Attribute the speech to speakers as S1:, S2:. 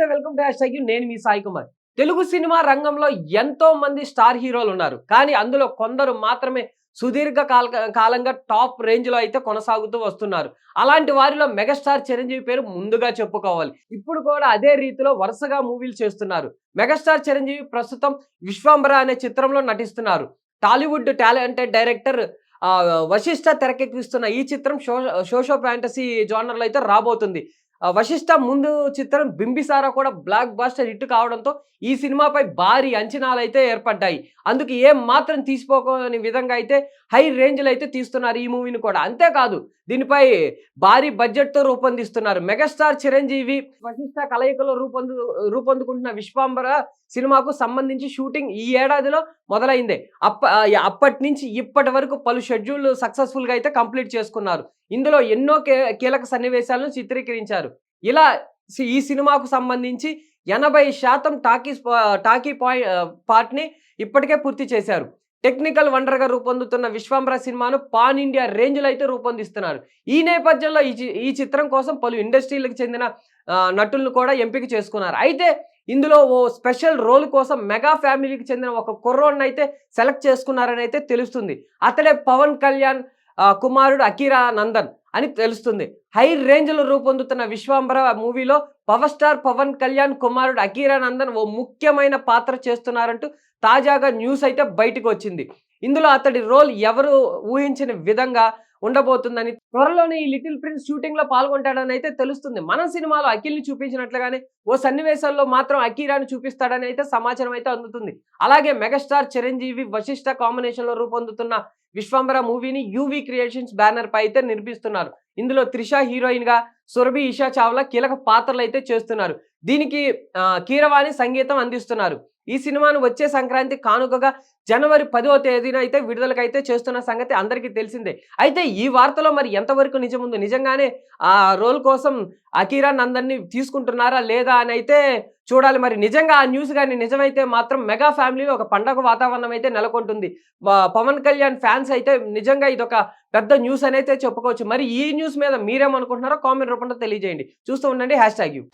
S1: నమస్తే welcome to hash నేను మీ సాయి కుమార్. తెలుగు సినిమా రంగంలో ఎంతో మంది స్టార్ హీరోలు ఉన్నారు. కానీ అందులో కొందరు మాత్రమే సుదీర్ఘ కాల కాలంగా టాప్ రేంజ్లో అయితే కొనసాగుతూ వస్తున్నారు. అలాంటి వారిలో మెగాస్టార్ చిరంజీవి పేరు ముందుగా చెప్పుకోవాలి. ఇప్పుడు కూడా అదే రీతిలో వరుసగా మూవీలు చేస్తున్నారు. మెగాస్టార్ చిరంజీవి ప్రస్తుతం విశ్వాంబర అనే చిత్రంలో నటిస్తున్నారు. టాలీవుడ్ టాలెంటెడ్ డైరెక్టర్ వశిష్ట తెరకెక్కిస్తున్న ఈ చిత్రం షో షోషో ఫ్యాంటసీ జోనర్లో అయితే రాబోతుంది. వశిష్ట ముందు చిత్రం బింబిసారా కూడా బ్లాక్ బాస్టర్ హిట్ కావడంతో ఈ సినిమాపై భారీ అంచనాలు అయితే ఏర్పడ్డాయి. అందుకు ఏం మాత్రం తీసుకోని విధంగా అయితే హై రేంజ్లో అయితే తీస్తున్నారు ఈ మూవీని కూడా. అంతేకాదు దీనిపై భారీ బడ్జెట్తో రూపొందిస్తున్నారు మెగాస్టార్ చిరంజీవి. వశిష్ట కలయికలో రూపొందు రూపొందుకుంటున్న విశ్వాంబర సినిమాకు సంబంధించి షూటింగ్ ఈ ఏడాదిలో మొదలైంది. అప్ప అప్పటి నుంచి ఇప్పటి వరకు పలు షెడ్యూల్ సక్సెస్ఫుల్గా అయితే కంప్లీట్ చేసుకున్నారు. ఇందులో ఎన్నో కే- కీలక సన్నివేశాలను చిత్రీకరించారు. ఇలా సి- ఈ సినిమాకు సంబంధించి ఎనభై శాతం టాకీస్ టాకీ పాయింట్ పార్ట్ని ఇప్పటికే పూర్తి చేశారు. టెక్నికల్ వండర్గా రూపొందుతున్న విశ్వాంబర సినిమాను పాన్ ఇండియా రేంజ్లో అయితే రూపొందిస్తున్నారు. ఈ నేపథ్యంలో ఈ చి- ఈ చిత్రం కోసం పలు ఇండస్ట్రీలకు చెందిన నటులను కూడా ఎంపిక చేసుకున్నారు. అయితే ఇందులో ఓ స్పెషల్ రోల్ కోసం మెగా ఫ్యామిలీకి చెందిన ఒక కుర్రోడ్ని అయితే సెలెక్ట్ చేసుకున్నారని అయితే తెలుస్తుంది. అతడే పవన్ కళ్యాణ్ కుమారుడు అకీరా నందన్ అని తెలుస్తుంది. హై రేంజ్లో రూపొందుతున్న విశ్వాంబర మూవీలో పవర్ స్టార్ పవన్ కళ్యాణ్ కుమారుడు అకీరా నందన్ ఓ ముఖ్యమైన పాత్ర చేస్తున్నారంటూ తాజాగా న్యూస్ అయితే బయటకు వచ్చింది. ఇందులో అతడి రోల్ ఎవరు ఊహించిన విధంగా ఉండబోతుందని త్వరలోనే ఈ లిటిల్ ప్రిన్స్ షూటింగ్లో పాల్గొంటాడని అయితే తెలుస్తుంది. మన సినిమాలో అఖిల్ని చూపించినట్లుగానే ఓ సన్నివేశాల్లో మాత్రం అకీరాని చూపిస్తాడని అయితే సమాచారం అయితే అందుతుంది. అలాగే మెగాస్టార్ చిరంజీవి వశిష్ఠ కాంబినేషన్లో రూపొందుతున్న విశ్వంబర మూవీని యూవీ క్రియేషన్స్ బ్యానర్ పై అయితే నిర్మిస్తున్నారు. ఇందులో త్రిష హీరోయిన్గా సురభి ఇషా చావ్లా కీలక పాత్రలు అయితే చేస్తున్నారు. దీనికి కీరవాణి సంగీతం అందిస్తున్నారు. ఈ సినిమాను వచ్చే సంక్రాంతి కానుకగా జనవరి పదో తేదీన అయితే విడుదలకైతే చేస్తున్న సంగతి అందరికీ తెలిసిందే. అయితే ఈ వార్తలో మరి ఎంతవరకు నిజం ఉంది? నిజంగానే ఆ రోల్ కోసం అకీరా నందన్ని తీసుకుంటున్నారా లేదా అని అయితే చూడాలి మరి. నిజంగా ఆ న్యూస్ కానీ నిజమైతే మాత్రం మెగా ఫ్యామిలీలో ఒక పండగ వాతావరణం అయితే నెలకొంటుంది. పవన్ కళ్యాణ్ ఫ్యాన్స్ అయితే నిజంగా ఇది ఒక పెద్ద న్యూస్ అనేది చెప్పుకోవచ్చు. మరి ఈ న్యూస్ మీద మీరేమనుకుంటున్నారో కామెంట్ రూపంలో తెలియజేయండి. చూస్తూ ఉండండి హ్యాష్ ట్యాగ్ యూ